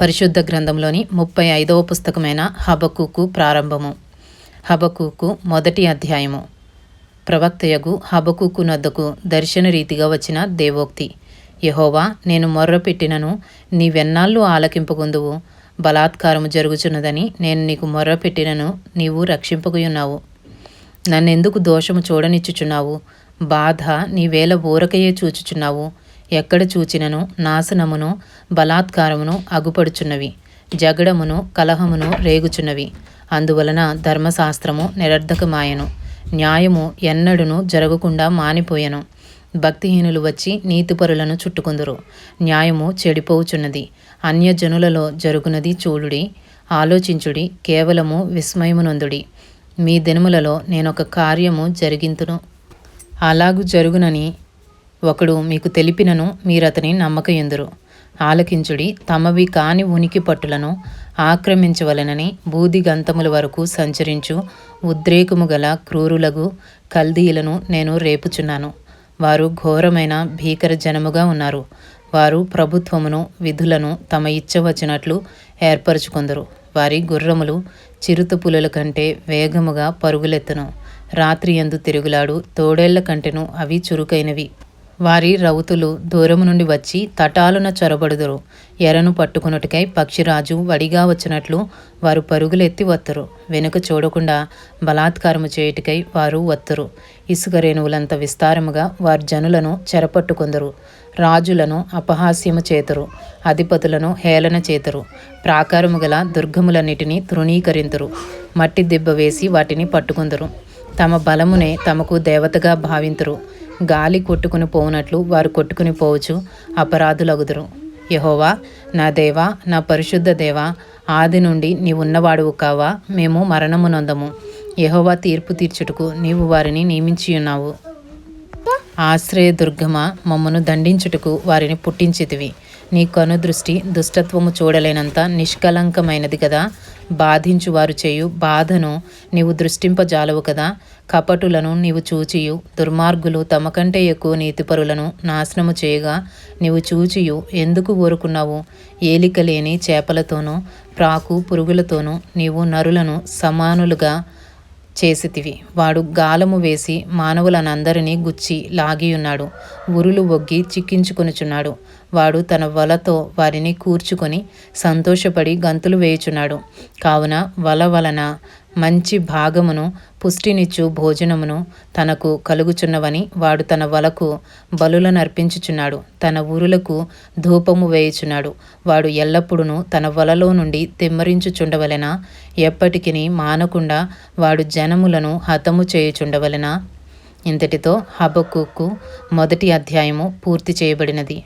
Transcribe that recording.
పరిశుద్ధ గ్రంథంలోని ముప్పై ఐదవ పుస్తకమైన హబకుకు ప్రారంభము. హబకుకు మొదటి అధ్యాయము. ప్రవక్తయగు హబకుకు నద్దకు దర్శన రీతిగా వచ్చిన దేవోక్తి. యహోవా నేను మొర్రపెట్టినను నీవెన్నాళ్ళు ఆలకింపగొందువు బలాత్కారము జరుగుచున్నదని నేను నీకు మొర్రపెట్టినను నీవు రక్షింపకుయున్నావు నన్నెందుకు దోషము చూడనిచ్చుచున్నావు? బాధ నీవేళ ఊరకయే చూచుచున్నావు? ఎక్కడ చూచినను నాశనమును బలాత్కారమును అగుపడుచున్నవి. జగడమును కలహమును రేగుచున్నవి. అందువలన ధర్మశాస్త్రము నిరర్ధకమాయను. న్యాయము ఎన్నడును జరగకుండా మానిపోయెను. భక్తిహీనులు వచ్చి నీతిపరులను చుట్టుకుందురు. న్యాయము చెడిపోవుచున్నది. అన్యజనులలో జరుగునది చూడుడి ఆలోచించుడి కేవలము విస్మయమునందుడి. మీ దినములలో నేనొక కార్యము జరిగింతును. అలాగు జరుగునని ఒకడు మీకు తెలిపినను మీరతని నమ్మకయుందురు. ఆలకించుడి తమవి కాని ఉనికి పట్టులను ఆక్రమించవలనని బూది గంతముల వరకు సంచరించు ఉద్రేకము గల క్రూరులగు కల్దీలను నేను రేపుచున్నాను. వారు ఘోరమైన భీకర జనముగా ఉన్నారు. వారు ప్రభుత్వమును విధులను తమ ఇచ్చ వచ్చినట్లు వారి గుర్రములు చిరుతపులుల కంటే వేగముగా పరుగులెత్తను. రాత్రి ఎందు తిరుగులాడు తోడేళ్ళ కంటెను అవి చురుకైనవి. వారి రౌతులు దూరము నుండి వచ్చి తటాలున చొరబడుదురు. ఎరను పట్టుకున్నట్టుకై పక్షిరాజు వడిగా వచ్చినట్లు వారు పరుగులెత్తి వత్తరు. వెనుక చూడకుండా బలాత్కారము చేయుటికై వారు వత్తరు. ఇసుక రేణువులంత విస్తారముగా వారి జనులను చెరపట్టుకొందరు. రాజులను అపహాస్యము చేతరు. అధిపతులను హేళన చేతరు. ప్రాకారము గల దుర్గములన్నిటినీ తృణీకరింతురు. మట్టి దిబ్బ వేసి వాటిని పట్టుకుందరు. తమ బలమునే తమకు దేవతగా భావింతురు. గాలి కొట్టుకుని పోవునట్లు వారు కొట్టుకుని పోవచ్చు అపరాధులగుదురు. యహోవా నా దేవా నా పరిశుద్ధ దేవా ఆది నుండి నీవున్నవాడువు కావా మేము మరణము నొందము. యహోవా తీర్పు తీర్చుటకు నీవు వారిని నియమించియున్నావు ఆశ్రయ దుర్గమ మమ్మను దండించుటకు వారిని పుట్టించితివి. నీ కనుదృష్టి దుష్టత్వము చూడలేనంత నిష్కలంకమైనది కదా. బాధించువారు చేయు బాధను నీవు దృష్టింపజాలవు కదా. కపటులను నీవు చూచియు. దుర్మార్గులు తమకంటే ఎక్కువ నీతిపరులను నాశనము చేయగా నీవు చూచియు. ఎందుకు ఊరుకున్నావు? ఏలికలేని చేపలతోనూ ప్రాకు పురుగులతోనూ నీవు నరులను సమానులుగా చేసితివి. వాడు గాలము వేసి మానవులనందరినీ గుచ్చి లాగియున్నాడు. ఉరులు ఒగ్గి చిక్కించుకొనుచున్నాడు. వాడు తన వలతో వారిని కూర్చుకొని సంతోషపడి గంతులు వేయుచున్నాడు. కావున వల వలన మంచి భాగమును పుష్టినిచ్చు భోజనమును తనకు కలుగుచున్నవని వాడు తన వలకు బలులనర్పించుచున్నాడు. తన ఊరులకు ధూపము వేయుచున్నాడు. వాడు ఎల్లప్పుడూ తన వలలో నుండి తిమ్మరించుచుండవలెనా? ఎప్పటికీ మానకుండా వాడు జనములను హతము చేయుచుండవలెనా? ఇంతటితో హబకుకు మొదటి అధ్యాయము పూర్తి చేయబడినది.